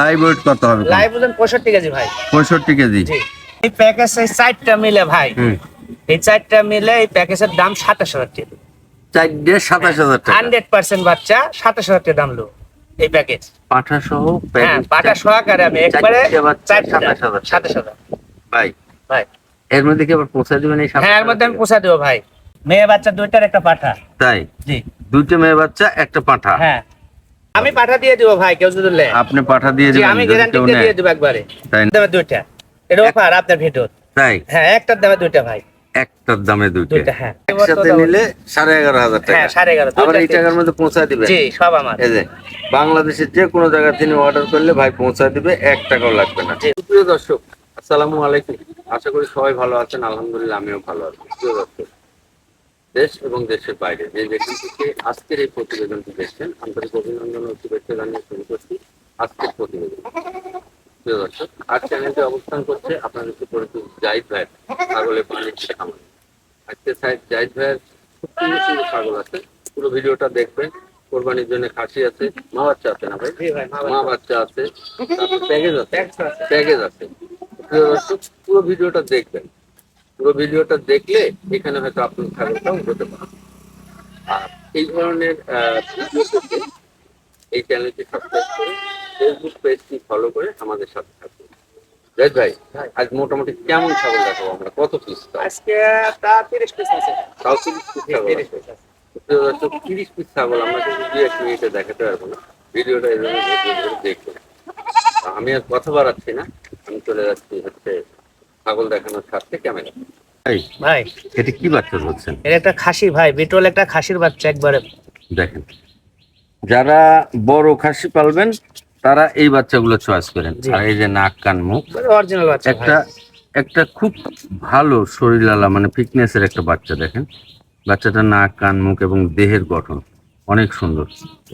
Live weight কত হবে live ওজন পঁয়ষট্টি কেজি ভাই। পঁয়ষট্টি কেজি? জি। এই প্যাকেজ চারটা মিলে ভাই। এই চারটা মিলে এই প্যাকেজের দাম সাতাশ হাজার টাকা। চারটে সাতাশ হাজার টাকা। হান্ড্রেড পার্সেন্ট বাচ্চা সাতাশ হাজার টাকা দাম লো এই প্যাকেজ পাঠা সহ হ্যাঁ পাটা সহকারে আমি একবারে চারটে বাচ্চা চারটা সাতাশ হাজার টাকা। সাতাশ হাজার। ভাই। ভাই। এর মধ্যে কি আবার পৌঁছে দিবেন এই হ্যাঁ এর মধ্যে আমি পোষা দেবো ভাই। মেয়ে বাচ্চা দুইটার একটা পাঠা। তাই? জি। দুইটা মেয়ে বাচ্চা একটা পাঠা। হ্যাঁ। আমি পাঠা দিয়ে দেবো ভাই কেউ যদি আপনি পাঠা দিয়ে দিবেন আমি গ্যারান্টি দিয়ে। দেবো একবারে। তাই না? দামে দুইটা। এটা অফার আপনার ভিতর। তাই? হ্যাঁ একটার দামে দুইটা ভাই। একটার দামে দুইটা। হ্যাঁ। একসাথে নিলে সাড়ে এগারো হাজার টাকা। হ্যাঁ সাড়ে এগারো আবার এই টাকার মধ্যে পৌঁছা দিবে জি সব আমার। এই যে বাংলাদেশের যে কোনো জায়গা তিনি অর্ডার করলে ভাই পৌঁছা দিবে এক টাকাও লাগবে না। জি। প্রিয় দর্শক আসসালামু আলাইকুম। আশা করি সবাই ভালো আছেন আলহামদুলিল্লাহ আমিও ভালো আছি। প্রিয় দর্শক দেশ এবং দেশের বাইরে। যে যেখান থেকে আজকের এই প্রতিবেদনটি দেখছেন আন্তরিক অভিনন্দন ও শুভেচ্ছা জানিয়ে শুরু করছি আজকের প্রতিবেদন। প্রিয় দর্শক আর চ্যানেলটি অবস্থান করছে আপনাদেরকে পরিচিত জাহিদ ভাই ছাগলের পানির খামার। আজকে সাহেব জাহিদ ভাইয়ের খুব সুন্দর সুন্দর ছাগল আছে। পুরো ভিডিওটা দেখবেন। কোরবানির জন্য খাসি আছে মা বাচ্চা আছে না ভাই? মা বাচ্চা। আছে তারপর প্যাকেজ আছে। আছে। প্যাকেজ আছে। প্রিয় দর্শক, পুরো ভিডিওটা দেখবেন। পুরো ভিডিওটা দেখলে এখানে হয়তো আপনার ছাগলটাও হতে পারে। আর এই ধরনের এই চ্যানেলটি সাবস্ক্রাইব করে ফেসবুক পেজটি ফলো করে আমাদের সাথে থাকুন। জাহিদ ভাই ভাই। আজ মোটামুটি কেমন ছাগল দেখাবো আমরা? কত পিস আজকে তা তিরিশ পিস আছে। তাও তিরিশ পিস ছাগল তিরিশ। পিস দর্শক, তিরিশ পিস ছাগল আমরা কিন্তু দুই এক মিনিটে দেখাতে পারব না। ভিডিওটা এই জন্য দেখবেন আমি আর কথা বাড়াচ্ছি না। আমি চলে যাচ্ছি হচ্ছে ছাগল দেখানোর স্বার্থে ক্যামেরা ভাই ভাই। এটা কি বাচ্চা ধরছেন? এর একটা খাসি ভাই। বিটল একটা খাসির বাচ্চা একবারে। দেখেন যারা বড় খাসি পালবেন তারা এই বাচ্চাগুলো চয়েস করেন। আর এই যে নাক কান মুখ অরিজিনাল বাচ্চা একটা একটা খুব ভালো শরীরালা মানে ফিটনেসের একটা বাচ্চা দেখেন। বাচ্চাটা নাক কান মুখ এবং দেহের গঠন। অনেক সুন্দর।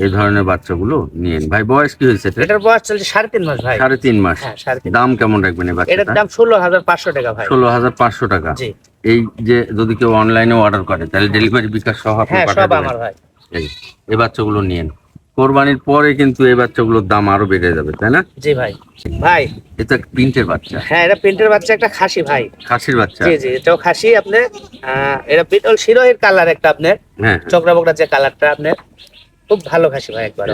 এই ধরনের বাচ্চাগুলো নিয়েন ভাই বয়স কি হয়েছে এটার? বয়স চলছে সাড়ে তিন মাস ভাই। সাড়ে তিন মাস। হ্যাঁ দাম কেমন রাখবেন এই এটার দাম ষোলো হাজার পাঁচশো টাকা ভাই। ষোলো হাজার পাঁচশো টাকা। এই যে যদি কেউ অনলাইনে অর্ডার করে তাহলে ডেলিভারি বিকাশ সহ আপনি হ্যাঁ সব আমার ভাই। এই এই বাচ্চাগুলো নিয়েন কোরবানির পরে কিন্তু এই বাচ্চাগুলোর দাম আরও বেড়ে যাবে তাই না? জি ভাই। ভাই। এটা প্রিন্টের বাচ্চা। হ্যাঁ এটা প্রিন্টের বাচ্চা একটা খাসি ভাই। খাসির বাচ্চা। জি জি এটাও খাসি আপনি এটা বিটল শিরোহির কালার একটা আপনার। হ্যাঁ হ্যাঁ। চক্রা বকরা যে কালারটা আপনার খুব ভালো খাসি ভাই একবার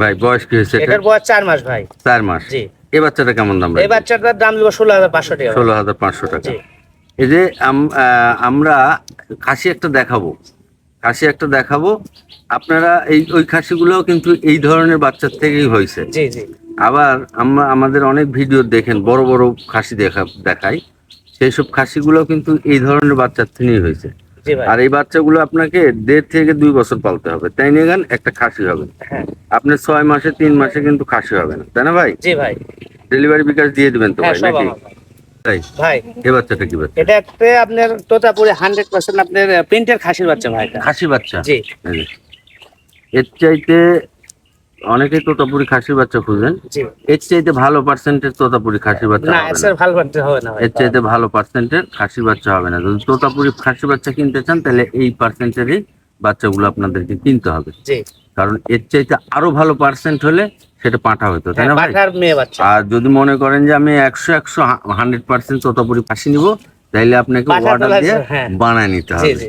ভাই বয়স কি হয়েছে? এটার বয়স চার মাস ভাই। চার মাস। জি। এই বাচ্চাটা কেমন দাম এই বাচ্চাটার দাম দেবো ষোলো হাজার পাঁচশো টাকা। ষোলো হাজার পাঁচশো টাকা। জি। এই যে আমরা খাসি একটা দেখাবো। খাসি একটা দেখাবো। আপনারা এই ওই খাসিগুলোও কিন্তু এই ধরনের বাচ্চার থেকেই হয়েছে। জি জি। আবার আমরা আমাদের অনেক ভিডিও দেখেন বড় বড় খাসি দেখা দেখাই। সেই সব খাসিগুলো কিন্তু এই ধরনের বাচ্চার থেকেই হয়েছে। আর এই বাচ্চাগুলো আপনাকে দেড় থেকে দুই বছর পালতে হবে। তাই নিয়ে গান একটা খাসি হবে। হ্যাঁ। আপনার ছয় মাসে তিন মাসে কিন্তু খাসি হবে না। তাই না ভাই? জি ভাই। ডেলিভারি বিকাশ দিয়ে দিবেন তো হ্যাঁ ভাই নাকি। তাই? ভাই এই বাচ্চাটা কি বাচ্চা? এটা আপনার তোতাপুরে হান্ড্রেড পার্সেন্ট আপনার প্রিন্টের খাসির বাচ্চা ভাই এটা। খাসি বাচ্চা? জি। এর চাইতে তোতাপুরি খাসির বাচ্চা খুঁজেন। জি। এর চাইতে ভালো পার্সেন্টের তোতাপুরি খাসির বাচ্চা না হবে না। স্যার ভালো করতে হবে না ভাই। এর চাইতে ভালো পার্সেন্টের খাসির বাচ্চা হবে না। যদি তোতাপুরি খাসি বাচ্চা কিনতে চান তাহলে এই পার্সেন্টেরই বাচ্চাগুলো আপনাদেরকে কিনতে হবে। জি। কারণ এর চাইতে আরও ভালো পার্সেন্ট হলে সেটা পাঠা হতো তাই না হ্যাঁ, ভাই বাচ্চা। আর যদি মনে করেন যে আমি একশো একশো হান্ড্রেড পার্সেন্ট তোতাপুরি খাসি নিব তাইলে আপনাকে অর্ডার দিয়ে হ্যাঁ। বানায় নিতে হবে।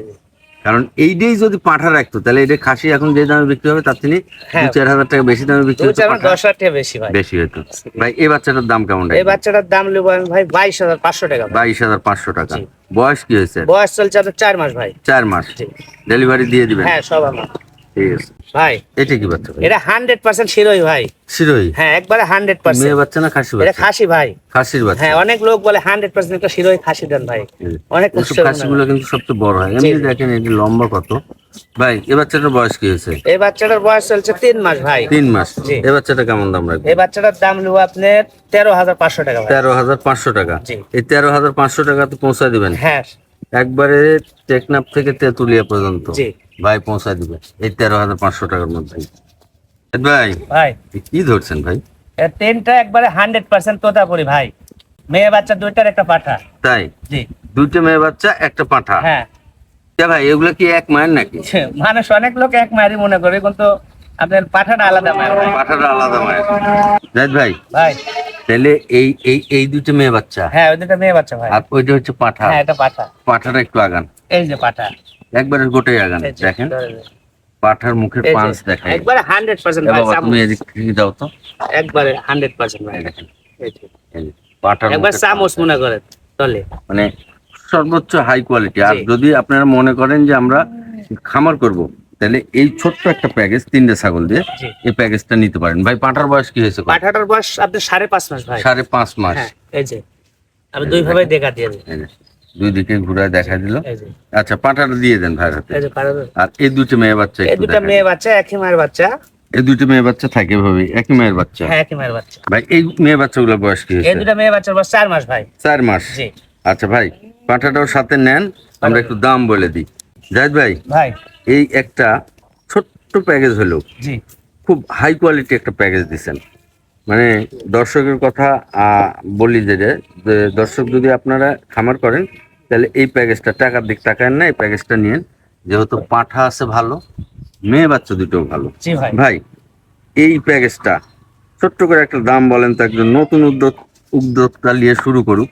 কারণ এইটাই যদি পাঠা রাখতো তাহলে এটা খাসি এখন যে দামে বিক্রি হবে তার থেকে দু হ্যাঁ। চার হাজার টাকা বেশি দামে বিক্রি দু হতো দশ হাজার টাকা বেশি ভাই। বেশি হতো। ভাই এই বাচ্চাটার দাম কেমন এই বাচ্চাটার দাম নেব আমি ভাই বাইশ হাজার পাঁচশো টাকা বাইশ হাজার পাঁচশো টাকা। বয়স কি হয়েছে? বয়স চলছে আপনার চার মাস ভাই। চার মাস। ডেলিভারি দিয়ে দিবেন? হ্যাঁ সব আমার। ঠিক আছে। ভাই এটা কি বাচ্চা ভাই? এটা হান্ড্রেড পার্সেন্ট শিরোই ভাই। শিরোই? হ্যাঁ একবারে হান্ড্রেড মেয়ে বাচ্চা না খাসি এটা খাসি ভাই। খাসির বাচ্চা। হ্যাঁ অনেক লোক বলে হান্ড্রেড পার্সেন্ট একটা শিরোই খাসি দেন ভাই। অনেক এইসব খাসিগুলো কিন্তু সবচেয়ে বড় হয়। এমনি দেখেন এটি লম্বা কত। ভাই এ বাচ্চাটার বয়স কি হয়েছে? এই বাচ্চাটার বয়স চলছে তিন মাস ভাই। তিন মাস। জি। এ বাচ্চাটা কেমন দাম রাখবে? এই বাচ্চাটার দাম নেব আপনার তেরো হাজার পাঁচশো টাকা তেরো হাজার পাঁচশো টাকা। এই তেরো হাজার পাঁচশো টাকা তো পৌঁছায় দিবেন। হ্যাঁ। একবারে টেকনাফ থেকে তেতুলিয়া পর্যন্ত। জি। ভাই পৌঁছায় দিবে। এই তেরো হাজার পাঁচশো টাকার মধ্যে। ভাই ভাই। কি ধরছেন ভাই? এর তিনটা একবারে হান্ড্রেড পার্সেন্ট তোতাপুরি ভাই। মেয়ে বাচ্চা দুইটার একটা পাঠা। তাই? জি। দুইটা মেয়ে বাচ্চা একটা পাঁঠা? হ্যাঁ। ভাই এগুলো কি এক মায়ের নাকি? মানুষ অনেক লোক এক মারি মনে করে কিন্তু আপনার পাঠাটা আলাদা মায়ের। পাঠাটা আলাদা মায়ের। ভাই ভাই। তাহলে এই এই এই দুটো মেয়ে বাচ্চা? হ্যাঁ ওই দুটো মেয়ে বাচ্চা ভাই। আর ওইটা হচ্ছে পাঠা। হ্যাঁ এটা পাঠা। পাঠাটা একটু আগান। এই যে পাঠা। একবারে গোটাই আগান দেখেন। পাঠার মুখের পাঁচ দেখায় একবারে হান্ড্রেড পার্সেন্ট এ ভাই বাবা তুমি এদিক যাও তো। একবারে হান্ড্রেড পার্সেন্ট ভাই। দেখেন। পাঠার একবার চামচ মনে করে তলে মানে সর্বোচ্চ হাই কোয়ালিটি আর যদি আপনারা মনে করেন যে আমরা খামার করব তাহলে এই ছোট্ট একটা প্যাকেজ তিনটে ছাগল দিয়ে এই প্যাকেজটা নিতে পারেন। ভাই পাঁঠার বয়স কি হয়েছে? পাঠাটার বয়স আপনার সাড়ে পাঁচ মাস ভাই। সাড়ে পাঁচ মাস। হ্যাঁ এই যে। আমি দুই ভাবে দেখা দিয়ে দিই। দিকে ঘুরে দেখা দিল। আচ্ছা পাঁঠাটা দিয়ে দেন ভাই হাতে। আর এই দুটো মেয়ে বাচ্চা এই দুটা। মেয়ে বাচ্চা একই মায়ের বাচ্চা। এই দুটো মেয়ে বাচ্চা থাকে ভাবে একই মেয়ের বাচ্চা? হ্যাঁ একই মায়ের বাচ্চা। ভাই এই মেয়ে বাচ্চাগুলোর বয়স কি এই দুটা মেয়ে বাচ্চার বয়স চার মাস ভাই। চার মাস। আচ্ছা ভাই পাঁঠাটাও সাথে নেন আমরা একটু দাম বলে দিই। জাহিদ ভাই ভাই। এই একটা ছোট্ট প্যাকেজ হলো। জি। খুব হাই কোয়ালিটি একটা প্যাকেজ দিচ্ছেন মানে দর্শকের কথা বলি যে দর্শক যদি আপনারা খামার করেন তাহলে এই প্যাকেজটা টাকার দিক টাকায় না এই প্যাকেজটা নিয়েন। যেহেতু পাঠা আছে ভালো মেয়ে বাচ্চা দুটোও ভালো। ভাই। ভাই এই প্যাকেজটা ছোট্ট করে একটা দাম বলেন তো একজন নতুন উদ্যোগ উদ্যোক্তা নিয়ে শুরু করুক।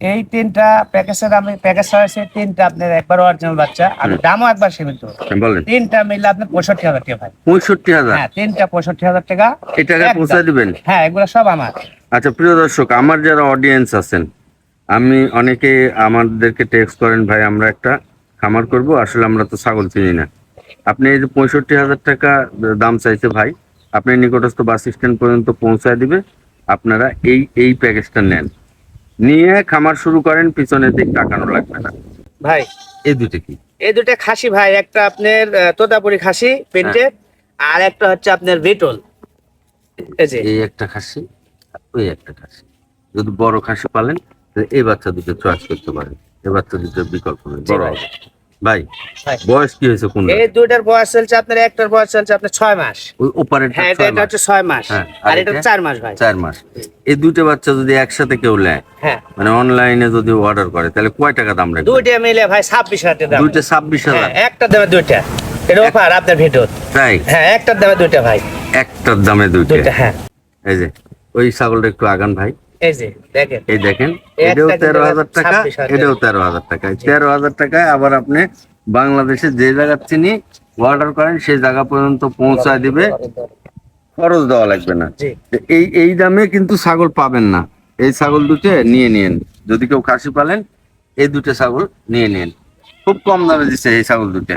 এই তিনটা প্যাকেজের আমি প্যাকেজ হয়েছে তিনটা আপনার একবার অরিজিনাল বাচ্চা আর দামও একবার সীমিত। তিনটা মিললে আপনার পঁয়ষট্টি হাজার টাকা ভাই। পঁয়ষট্টি হাজার? হ্যাঁ তিনটা পঁয়ষট্টি হাজার টাকা। এই একদম। পৌঁছে দিবেন? হ্যাঁ এগুলো সব আমার। আচ্ছা প্রিয় দর্শক আমার যারা অডিয়েন্স আছেন আমি অনেকে আমাদেরকে টেক্সট করেন ভাই আমরা একটা খামার করব আসলে আমরা তো ছাগল চিনি না। আপনি এই যে পঁয়ষট্টি হাজার টাকা দাম চাইছে ভাই আপনি নিকটস্থ বাস স্ট্যান্ড পর্যন্ত পৌঁছায় দিবে। আপনারা এই এই প্যাকেজটা নেন। নিয়ে খামার শুরু করেন পিছনের দিক তাকানো লাগবে না। ভাই। এই দুটো কি? এই দুটো খাসি ভাই একটা আপনার তোতাপুরি খাসি পেন্টেড আর একটা হচ্ছে আপনার বেটল এই একটা খাসি ওই একটা খাসি। যদি বড় খাসি পালেন এই বাচ্চা দুটো চয়েস করতে পারেন। এবার বাচ্চা দুটো বিকল্প নেই বড় বড় ভাই। বয়স কি হয়েছে কোন এই দুইটার বয়স চলছে আপনার একটার বয়স চলছে আপনার ছয় মাস। ওই ওপারের হ্যাঁ এটা হচ্ছে ছয় মাস। হ্যাঁ, আর এটা? চার মাস ভাই। চার মাস। এই দুটো বাচ্চা যদি একসাথে কেউ নেয় হ্যাঁ। মানে অনলাইনে যদি অর্ডার করে তাহলে কয় টাকা দাম রাখবে দুইটা মিলে ভাই ছাব্বিশ হাজার টাকা দাম। দুইটা ছাব্বিশ হ্যাঁ হাজার একটার দামে দুইটা। এটা অফার আপনার ভিডিও। তাই? হ্যাঁ একটার দামে দুইটা ভাই। একটার দামে দুইটা। দুইটা হ্যাঁ। এই যে ওই ছাগলটা একটু আগান ভাই। এই যে দেখেন। এই দেখেন এটাও তেরো হাজার টাকা এটাও তেরো হাজার টাকা। তেরো হাজার টাকায় আবার আপনি বাংলাদেশে যে জায়গার চিনি অর্ডার করেন সেই জায়গা পর্যন্ত পৌঁছায় দিবে। খরচ দেওয়া লাগবে না। এই এই দামে কিন্তু ছাগল পাবেন না। এই ছাগল দুটো নিয়ে নিন যদি কেউ খাসি পালেন এই দুটো ছাগল নিয়ে নিন খুব কম দামে দিচ্ছে এই ছাগল দুটো।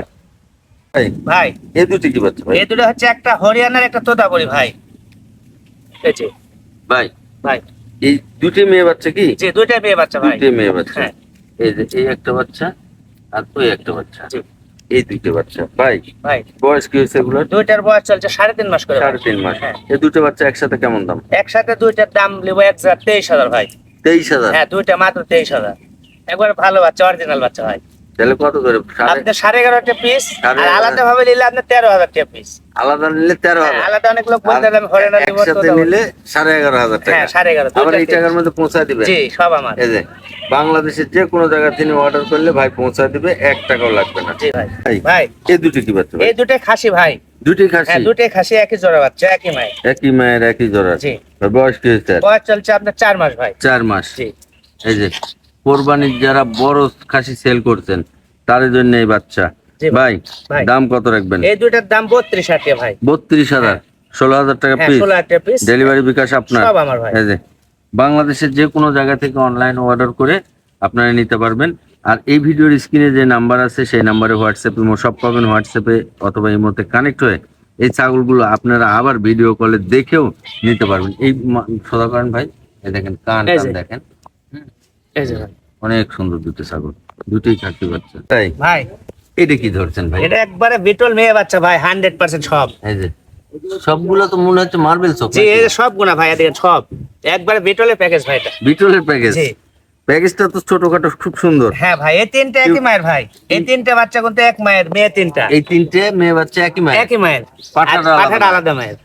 এই, ভাই। এই দুটো কি ভাই? এই দুটো হচ্ছে একটা হরিয়ানার একটা তোতাপুরি ভাই। ভাই। ভাই। এই দুটো মেয়ে বাচ্চা কি? জি দুইটা মেয়ে বাচ্চা ভাই। দুটো মেয়ে বাচ্চা। হ্যাঁ। এই যে এই একটা বাচ্চা আর ওই একটা বাচ্চা। এই দুইটা বাচ্চা। ভাই ভাই। বয়স কি হয়েছে এগুলোর? দুইটার বয়স চলছে সাড়ে তিন মাস করে সাড়ে তিন মাস। হ্যাঁ। এই দুটো বাচ্চা একসাথে কেমন দাম? একসাথে দুইটার দাম নেব এক হাজার তেইশ হাজার ভাই। তেইশ হাজার? হ্যাঁ দুইটা মাত্র তেইশ হাজার। একবার ভালো বাচ্চা অরিজিনাল বাচ্চা ভাই। তাহলে কত করে? আপনার সাড়ে এগারোটা পিস আর আলাদা ভাবে নিলে আপনার তেরো হাজার টাকা পিস আলাদা নিলে তেরো হাজার। আলাদা অনেক লোক বলতে আমি হরিয়ানা দিব একসাথে নিলে সাড়ে এগারো হাজার টাকা। হ্যাঁ সাড়ে এগারো আবার এই টাকার মধ্যে পৌঁছায় দিবে জি সব আমার। এই যে বাংলাদেশের যে কোনো জায়গা তিনি অর্ডার করলে ভাই পৌঁছায় দিবে এক টাকাও লাগবে না। জি ভাই। ভাই। এই দুটো কি বাচ্চা এই দুটাই খাসি ভাই। দুটোই খাসি? হ্যাঁ দুটাই খাসি একই জোড়া বাচ্চা একই মাই একই মায়ের একই জোড়া। জি। বয়স কি আর? বয়স চলছে আপনার চার মাস ভাই। চার মাস। জি। এই যে কোরবানির যারা বড় খাসি সেল করছেন তাদের জন্য এই বাচ্চা। ভাই। দাম কত রাখবেন? এই দুটার দাম বত্রিশ হাজার ভাই। বত্রিশ হাজার ষোলো হাজার টাকা হ্যাঁ পিস ষোলো হাজার টাকা পিস ডেলিভারি বিকাশ আপনার। এই যে বাংলাদেশের যে কোনো জায়গা থেকে অনলাইন অর্ডার করে আপনারা নিতে পারবেন। আর এই ভিডিওর স্ক্রিনে যে নাম্বার আছে সেই নাম্বারে হোয়াটসঅ্যাপ ইমো সব পাবেন। হোয়াটসঅ্যাপে অথবা ইমোতে কানেক্ট হয়ে এই ছাগলগুলো আপনারা আবার ভিডিও কলে দেখেও নিতে পারবেন। এই মা- সদা করেন ভাই এই দেখেন কান এই। দেখেন। এই যে ভাই। অনেক সুন্দর দুটো ছাগল দুটোই খাকি বাচ্চা। তাই? ভাই। এটা কি ধরছেন ভাই? এটা একবারে বিটল মেয়ে বাচ্চা ভাই হান্ড্রেড পার্সেন্ট সব। এই যে সবগুলো তো মনে হচ্ছে মার্বেল চোখ জি এই যে সব গুণা ভাই এদিকে সব। একবারে বিটলের প্যাকেজ ভাই এটা। বিটলের প্যাকেজ জি। প্যাকেজটা তো ছোটখাটো খুব সুন্দর। হ্যাঁ ভাই এই তিনটা একই মায়ের ভাই। এই তিনটা বাচ্চা কিন্তু এক মায়ের মেয়ে তিনটা। এই তিনটে মেয়ে বাচ্চা একই মায়ের? একই মায়ের। পাঠাটা। আলাদা মায়ের।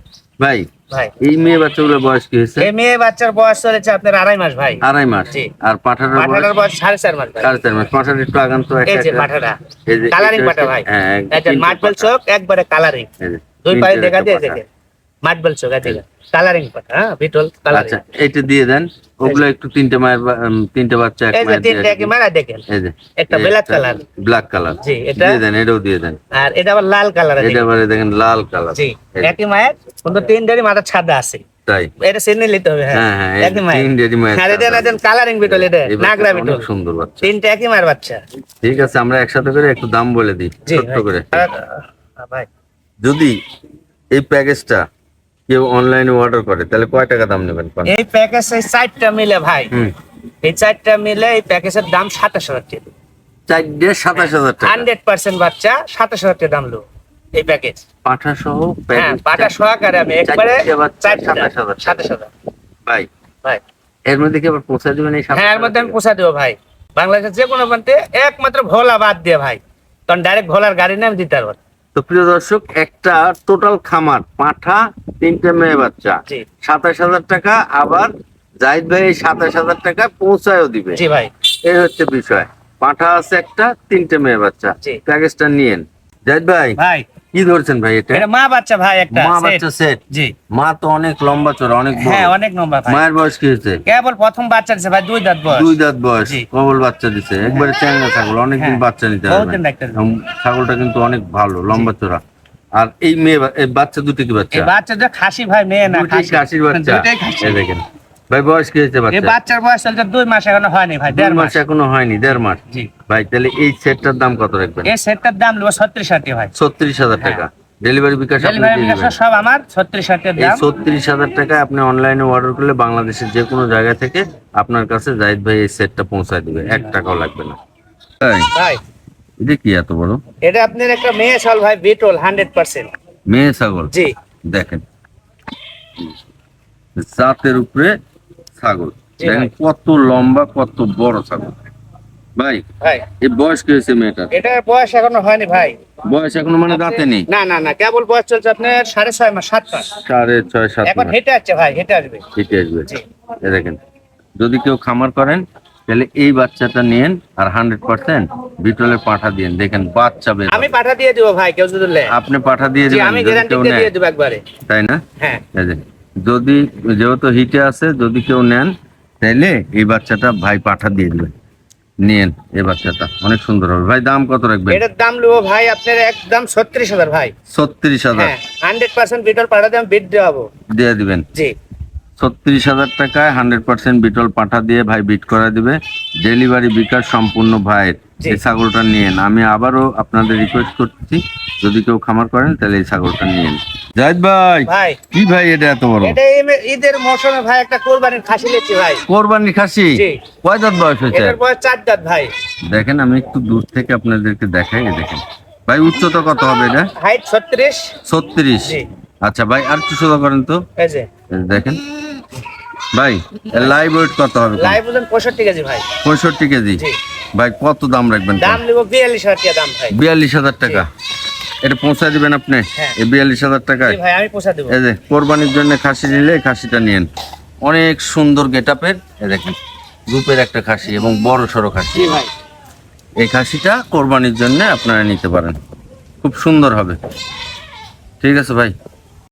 ভাই ভাই। এই মেয়ে বাচ্চাগুলোর বয়স কি হয়েছে? এই মেয়ে বাচ্চার বয়স চলেছে আপনার আড়াই মাস ভাই। আড়াই মাস। আর পাঠাটার বয়স? পাঠাটার বয়স সাড়ে চার মাস সাড়ে চার মাস। পাঠাটা একটু আগান তো এই যে পাঠাটা। কালারিং পাঠা ভাই। হ্যাঁ এটা মার্বেল চোখ একবারে কালারিং দুই পায়ে দেখা দিয়ে দেখেন। কালারিং পাটা হ্যাঁ বিটল কালারিং। আচ্ছা এটা দিয়ে দেন। ওগুলো একটু তিনটে মায়ের তিনটে বাচ্চা এক মায়ের তিনটা কি মারা দেখেন। এই যে একটা black color। Black colour. জি, এটা- দিয়ে দেন এটাও দিয়ে দেন। আর এটা আবার লাল কালার এটা দেখেন লাল কালার। জি একই মায়ের কিন্তু তিনটারই মাথা ছাদা আছে। তাই। এটা নিতে হবে হ্যাঁ। হ্যাঁ, হ্যাঁ, একই মায়ের। তিনটেরই মায়ের আর এটা ছাদা। দেখেন কালারিং বিটল এটা নাগরা বিটল। অনেক সুন্দর বাচ্চা। তিনটা একই মায়ের বাচ্চা। ঠিক আছে আমরা একসাথে করে একটু দাম বলে দিই জি ছোট্ট করে। ভাই। যদি এই প্যাকেজটা কেউ অনলাইনে অর্ডার করে তাহলে কয় টাকা দাম নেবেন এই প্যাকেজ এই চারটা মিলে ভাই। এই চারটা মিলে এই প্যাকেজের দাম সাতাশ হাজার টাকা। চারটে সাতাশ হাজার টাকা। হান্ড্রেড পার্সেন্ট বাচ্চা সাতাশ হাজার টাকা দাম লো এই প্যাকেজ পাঠা সহ হ্যাঁ পাটা সহকারে আমি একবারে সাতাশ হাজার। সাতাশ হাজার। ভাই ভাই। এর মধ্যে কি আবার পৌঁছে দেবেন এই হ্যাঁ এর মধ্যে আমি পোষা দেবো ভাই। বাংলাদেশের যে কোনো প্রান্তে একমাত্র ভোলা বাদ দিয়ে ভাই। কারণ ডাইরেক্ট ভোলার গাড়ি নাম দিতে পারব? তো প্রিয় দর্শক একটা টোটাল খামার পাঠা তিনটে মেয়ে বাচ্চা। সাতাশ হাজার টাকা আবার জাহিদ ভাই এই সাতাশ হাজার টাকা পৌঁছায়ও দিবে। এই হচ্ছে বিষয়। পাঠা আছে একটা তিনটে মেয়ে বাচ্চা। প্যাকেজটা নিয়েন। জাহিদ ভাই ভাই। কি ধরছেন ভাই এটা? এটা মা বাচ্চা ভাই একটা মা বাচ্চা সেট জি। মা তো অনেক লম্বা চড়া অনেক বড়। হ্যাঁ অনেক নম্বর ভাই। মায়ের বয়স কি হয়েছে? কেবল প্রথম বাচ্চা দিছে ভাই দুই দাঁত বয়স। দুই দাঁত বয়স। কবল বাচ্চা দিছে। একবারে চ্যাংড়া ছাগল অনেকদিন হ্যাঁ। বাচ্চা নিতে। এবং ছাগলটা কিন্তু অনেক ভালো লম্বা চড়া আর এই মেয়ে এই বাচ্চা দুটো কি বাচ্চা? এই বাচ্চাটা খাসি ভাই মেয়ে না খাসির বাচ্চা। এই দেখেন। ভাই বয়স কি হয়েছে বাচ্চা বাচ্চার বয়স চলছে দুই মাস এখনও হয়নি ভাই দেড় মাস এখনও হয়নি দেড় মাস? জি। ভাই তাহলে এই সেটটার দাম কত রাখবেন? এই সেটটার দাম নেব ছত্রিশ হাজার টাকা ভাই। ছত্রিশ হাজার টাকা। ডেলিভারি বিকাশ সব আমার ছত্রিশ হাজার এই দাম। ছত্রিশ হাজার টাকায় আপনি অনলাইনে অর্ডার করলে বাংলাদেশের যে কোনো জায়গা থেকে আপনার কাছে জাহিদ ভাই এই সেটটা পৌঁছায় দিবে। এক টাকাও লাগবে না। ভাই। এটা কি এত বড়? এটা আপনার একটা মেয়ে ছাল ভাই বিটল হান্ড্রেড পার্সেন্ট মেয়ে ছাগল? জি। দেখেন। জাতের উপরে ছাগল। দেখেন কত লম্বা কত বড় ছাগল। ভাই এই বয়স কি হয়েছে মেয়েটার এটার বয়স এখনও হয়নি ভাই। বয়স এখনও মানে দাঁতে নেই? না না না কেবল বয়স চলছে আপনার সাড়ে ছয় মাস সাত মাস। সাড়ে ছয় সাত এখন হেঁটে আসছে ভাই হেঁটে আসবে। হেঁটে আসবে। দেখেন যদি কেউ খামার করেন তাহলে এই বাচ্চাটা নিয়েন আর হান্ড্রেড পার্সেন্ট বিটলের পাঠা দিয়েন। দেখেন বাচ্চা বের আমি পাঠা দিয়ে দিব ভাই কেউ যদি আপনি পাঠা দিয়ে দিবেন আমি গ্যারান্টি দিয়ে দিব একবারে। তাই না? হ্যাঁ। যদি যেহেতু হিটে আছে যদি কেউ নেন তাইলে এই বাচ্চাটা ভাই পাঠা দিয়ে দেবেন। নিয়েন এই বাচ্চাটা অনেক সুন্দর হবে। ভাই দাম কত রাখবেন? এটার দাম নেব ভাই আপনার একদম ছত্রিশ হাজার ভাই। ছত্রিশ হাজার। হ্যাঁ হান্ড্রেড পার্সেন্ট বিটল পাঠা দিয়ে আমি বিট দেওয়াবো। দিয়ে দিবেন। জি। ছত্রিশ হাজার টাকায় হান্ড্রেড পার্সেন্ট বিটল পাঠা দিয়ে ভাই বিট করে দিবে। ডেলিভারি বিকাশ সম্পূর্ণ ভাইয়ের। এই ছাগলটা নিয়েন আমি আবারও আপনাদের রিকোয়েস্ট করছি যদি কেউ খামার করেন তাহলে এই ছাগলটা নিয়েন জাহিদ ভাই ভাই। কি ভাই এটা এত বড়? এটা ঈদের মৌসুমে ভাই একটা কোরবানির খাসি লেছি ভাই। কোরবানির খাসি। কয় দাঁত বয়স হয়েছে? এটার বয়স চার দাঁত ভাই। দেখেন আমি একটু দূর থেকে আপনাদেরকে দেখাই দেখেন। ভাই উচ্চতা কত হবে এটা? হাইট ছত্রিশ। ছত্রিশ। আচ্ছা ভাই আর একটু সোজা করেন তো। এই যে। দেখেন। ভাই লাইভ ওয়েট কত হবে লাইভ ওজন পঁয়ষট্টি কেজি ভাই। পঁয়ষট্টি কেজি? জি। ভাই কত দাম রাখবেন দাম নেব বিয়াল্লিশ হাজার টাকা দাম ভাই। বিয়াল্লিশ হাজার টাকা। এটা পৌঁছায় দিবেন আপনি? হ্যাঁ। এই বিয়াল্লিশ হাজার টাকায়? জি ভাই আমি পোষা দেবো। এই যে কোরবানির জন্য খাসি নিলে এই খাসিটা নিয়েন। অনেক সুন্দর গেট আপের দেখেন রূপের একটা খাসি এবং বড় সড়ো খাসি। জি ভাই। এই খাসিটা কোরবানির জন্য আপনারা নিতে পারেন। খুব সুন্দর হবে। ঠিক আছে ভাই।